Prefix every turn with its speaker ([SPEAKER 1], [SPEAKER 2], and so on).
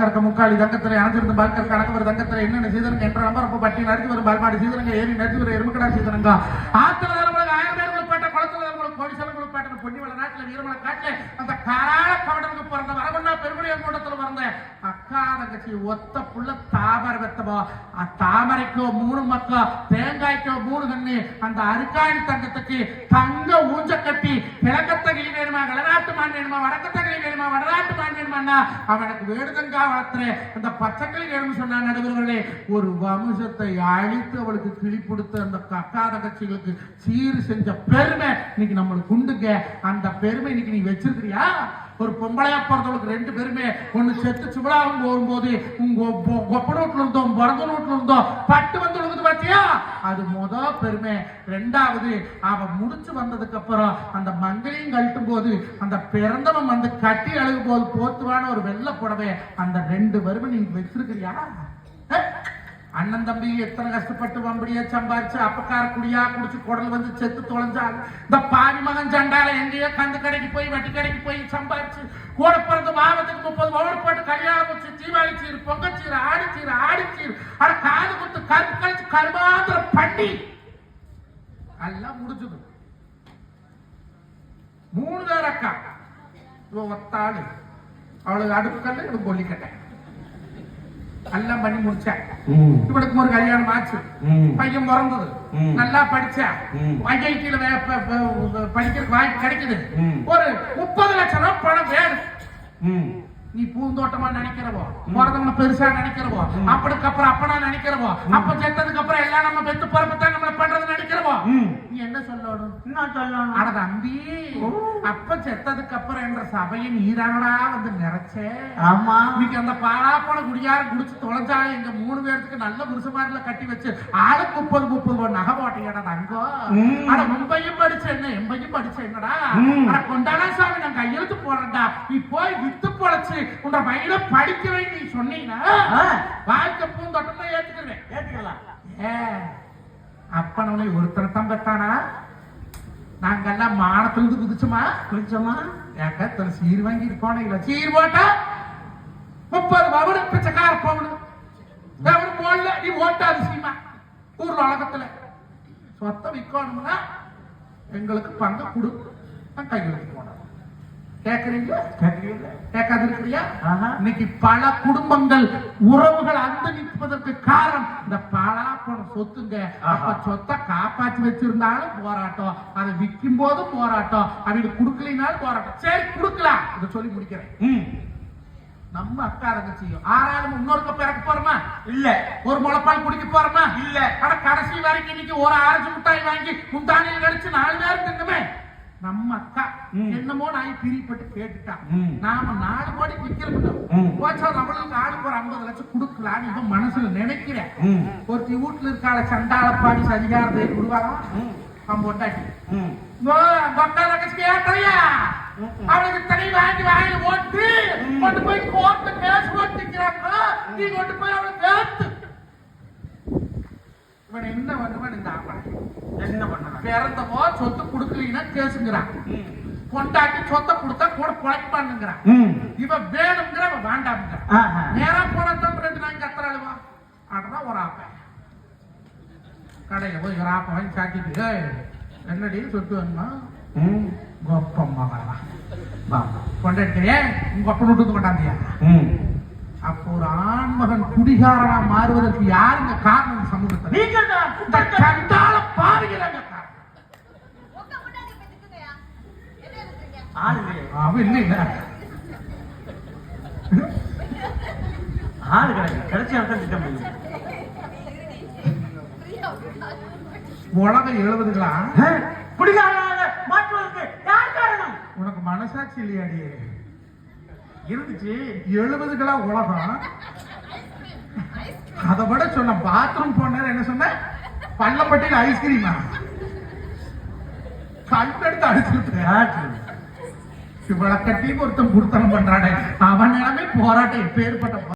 [SPEAKER 1] பால்கறக்க முக்காளி தங்கத்திலே அணைஞ்சிருந்து பால்கறக்க அணக்கவர் தங்கத்திலே என்னென்ன சீதனங்க என்ற நம்பர் பட்டி நடத்தி வரும் பால்மாடி சீதனங்க ஏறி நடத்தி வரும் எருமக்கடா சீதனங்க ஆத்திர தலைமுறை ஆயிரம் பேர்களுக்கு பேட்ட குளத்துல தலைமுறை கோடி செலவு பேட்ட பொன்னிவள நாட்டுல வீரமலை காட்டுல அந்த காராள கவடனுக்கு பிறந்த வரவண்ணா பெருமொழிய கூட்டத்துல பிறந்த அக்கா தங்கச்சி ஒத்த புள்ள தாமரை வெத்தமோ தாமரைக்கோ மூணு மக்கா தேங்காய்க்கோ மூணு தண்ணி. அந்த அருக்காணி தங்கத்துக்கு தங்க ஊஞ்ச கட்டி கிழக்கத்தகிலி வேணுமா கிழநாட்டு மான் வேணுமா வடக்கத்தகிலி வேணுமா வடநாட்டு மான் வேணுமாண்ணா அவனுக்கு வேடுதங்கா வளர்த்துறேன் அந்த பச்சைக்கிளி வேணும்னு சொன்னா நடுவர்களே ஒரு வம்சத்தை அழித்து அவளுக்கு கிளி கொடுத்த அந்த அக்காத கட்சிகளுக்கு சீர் செஞ்ச பெருமை இன்னைக்கு நம்மளுக்கு உண்டுங்க. அந்த பெருமை இன்னைக்கு நீ வச்சிருக்கிறியா? ஒரு பொம்பளையா பிறந்தவளுக்கு ரெண்டு பேருமே ஒன்று செத்து சுபலாவும் போகும்போது உங்க கொப்ப நோட்டில் இருந்தோம் பிறந்த நோட்டில் இருந்தோம் பட்டு வந்து விழுகுது பார்த்தியா அது முத பெருமை. ரெண்டாவது அவ முடிச்சு வந்ததுக்கு அப்புறம் அந்த மங்களையும் கழட்டும் போது அந்த பிறந்தவன் வந்து கட்டி அழுகும் போது போத்துவான ஒரு வெள்ளை புடவை அந்த ரெண்டு வறுமை நீங்க வச்சிருக்கிறியா? அண்ணன் தம்பி எத்தனை கஷ்டப்பட்டு வம்படியா சம்பாரிச்சு அப்பக்கார குடியா குடிச்சு குடல் வந்து செத்து தொலைஞ்சாங்க இந்த பாவி மகன் சண்டால எங்கேயோ கந்து கடைக்கு போய் வட்டி கடைக்கு போய் சம்பாரிச்சு கூட பிறந்த மாவட்டத்துக்கு முப்பது ஓடு போட்டு கல்யாணம் முடிச்சு தீபாவளி சீர் பொங்கச்சீர் ஆடிச்சீர் ஆடிச்சீர் அட காது குத்து கருப்பு கழிச்சு கருமாந்திர பண்ணி எல்லாம் முடிஞ்சது. மூணு பேர் அக்கா. இவ ஒத்தாடு அவளுக்கு அடுப்பு கல்லு எனக்கு கொல்லிக்கட்டை. எல்லாம் பண்ணி முடிச்சேன்
[SPEAKER 2] ம்.
[SPEAKER 1] இவளுக்கு ஒரு கல்யாணம் ஆச்சு. பையன் பிறந்தது. நல்லா படிச்சா. ஐஐடியில படிக்கிறதுக்கு வாய்ப்பு கிடைக்குது. ஒரு முப்பது லட்சம் ரூபாய் பணம் வேணும். நீ பூந்தோட்டமா நினைக்கிறவோ பிறந்தவங்க பெருசா நினைக்கிறவோ அப்படிக்கு அப்புறம் அப்பனா நினைக்கிறவோ அப்ப செத்ததுக்கு அப்புறம் எல்லாம் நம்ம பெத்து பிறப்பத்தான் நம்மள பண்றது நினைக்கிறவோ என்ன சொல்லணும்?
[SPEAKER 2] என்ன சொல்லணும்?
[SPEAKER 1] அட தம்பி அப்ப செத்ததுக்கு அப்புறம் என்ற சபையை நீதானடா வந்து நிறைச்சே.
[SPEAKER 2] ஆமா.
[SPEAKER 1] இன்னைக்கு அந்த பாலாப்பழ குடியார குடிச்சு தொலைஞ்சா எங்க மூணு பேருக்கு நல்ல புருஷமாரில கட்டி வச்சு ஆளுக்கு முப்பது முப்பது நகை போட்டீங்கடா தங்கோ. அட மும்பையும் படிச்ச என்ன? எம்பையும் படிச்ச என்னடா. அட கொண்டாடா சாமி நான் கையெழுத்து போறேன்டா நீ போய் வித்து பொழைச்சு உன்ற பையனை படிக்க வை நீ சொன்னீங்கன்னா. வாழ்க்கை பூந்தோட்டத்தை ஏத்துக்கிறேன்.
[SPEAKER 2] ஏத்துக்கலாம்.
[SPEAKER 1] ஏ. அப்பனவனை ஒருத்தனை தான் பெத்தானா நாங்கெல்லாம் மானத்திலிருந்து குதிச்சுமா?
[SPEAKER 2] குளிச்சோமா
[SPEAKER 1] ஏக்க தன் சீர் வாங்கிட்டு போனீங்களா சீர் போட்டா முப்பது பவுனு பிச்சைக்கார பவுனு எவனு போடல நீ ஓட்டாது சீமா. ஊர்ல உலகத்துல. சொத்தை விற்கணும்னா எங்களுக்கு பங்கு கொடு. நான் கையெழுத்து போனோம் கேக்குறீங்களா?
[SPEAKER 2] கேட்கல
[SPEAKER 1] கேட்காது இருக்கிறியா. இன்னைக்கு பல குடும்பங்கள் உறவுகள் அந்த நிற்பதற்கு காரணம் இந்த பலா போன சொத்துங்க அப்ப. சொத்தை காப்பாத்தி வச்சிருந்தாலும் போராட்டம். அதை விற்கும் போதும் போராட்டம் அவங்களுக்கு கொடுக்கலினாலும் போராட்டம். சரி கொடுக்கலாம். இதை சொல்லி முடிக்கிறேன். நம்ம அக்கா தங்கச்சியும் ஆறாலும் இன்னொருக்க பிறக்க போறோமா?
[SPEAKER 2] இல்ல.
[SPEAKER 1] ஒரு முளைப்பால் குடிக்க போறோமா?
[SPEAKER 2] இல்ல.
[SPEAKER 1] ஆனா கடைசி வரைக்கும் இன்னைக்கு ஒரு ஆரஞ்சு மிட்டாய் வாங்கி முந்தானியில் கடிச்சு நாலு பேர் தின்னுமே. நம்ம அக்கா. என்னமோ நாய் பிரிப்பட்டு கேட்டுட்டான். நாம நாலு கோடி விக்கிறோம். போச்சா நம்மளுக்கு ஆளுக்கு ஒரு ஐம்பது லட்சம் கொடுக்கலான்னு இவன் மனசுல நினைக்கிறேன் ஒருத்தி வீட்டுல இருக்காள சண்டாளப்பாடி சதிகாரத்தை விடுவாரா
[SPEAKER 2] ம்.
[SPEAKER 1] அவன் பொண்டாட்டி. அவளுக்கு தனி வாங்கி வாயில ஓட்டு. கொண்டு போய் கோர்ட்டு கேஸ் ஓட்டிக்கிறாங்க நீ கொண்டு போய் அவளை பேத்து இவன் என்ன பண்ணுவான் இந்த ஆம்பளை
[SPEAKER 2] என்ன பண்ணலாம்
[SPEAKER 1] பிறந்தவோ சொத்து கொடுக்கலீங்கன்னா கேசுங்கிறான். கொண்டாட்டி சொத்தை கொடுத்தா கூட குழைப்பானுங்கிறான் இவன் வேணுங்கிற அவன் வேண்டாம்ங்கிறான். நேரா போனா தான் ரெண்டு நாள் கத்துறாளுவா அதான் ஒரு ஆப்பன் கடையில போய் ஒரு ஆப்பம் வாங்கி சாத்திட்டு "ஏய், என்னடி சொத்து வேணுமா? கொப்பம்மா வரவா
[SPEAKER 2] வா
[SPEAKER 1] கொண்டாடிக்கிறியே உங்க அப்பன் விட்டு கொண்டாந்தியா? அப்போ ஒரு ஆண்மகன் குடிகாரனா மாறுவதற்கு யாருங்க காரணம் இந்த சமூகத்தில்
[SPEAKER 2] நீங்க
[SPEAKER 1] கண்டால பாருகிறாங்க. உலகம் எழுபதுகளா?
[SPEAKER 2] குடிகாரனாக மாற்றுவதற்கு யார் காரணம்?
[SPEAKER 1] உனக்கு மனசாட்சி இல்லையாடி?
[SPEAKER 2] இருந்துச்சு.
[SPEAKER 1] எழுபதுகளா உலகம். அதை விட சொன்ன பாத்ரூம் போன என்ன சொன்ன? பள்ளப்பட்டியில் ஐஸ்கிரீமா கண்டெடுத்து அடிச்சுட்டு. இவ்வளவு கட்டி ஒருத்தன் குடுத்தனம் பண்றானே. அவன் நிலைமை போராட்டம் எப்பேற்பட்ட